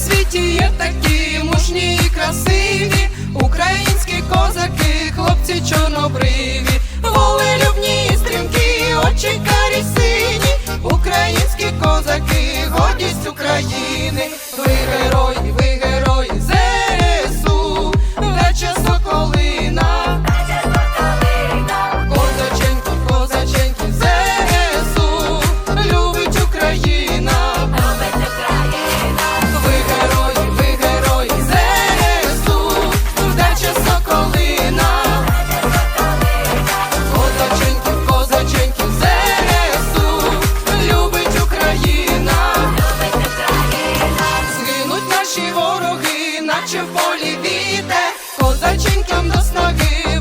світі є такі мужні і красиві українські козаки. полі віте, козаченькам до сноги.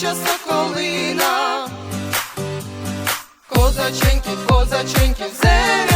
дівча соколина, козаченьки, козаченьки, в землі.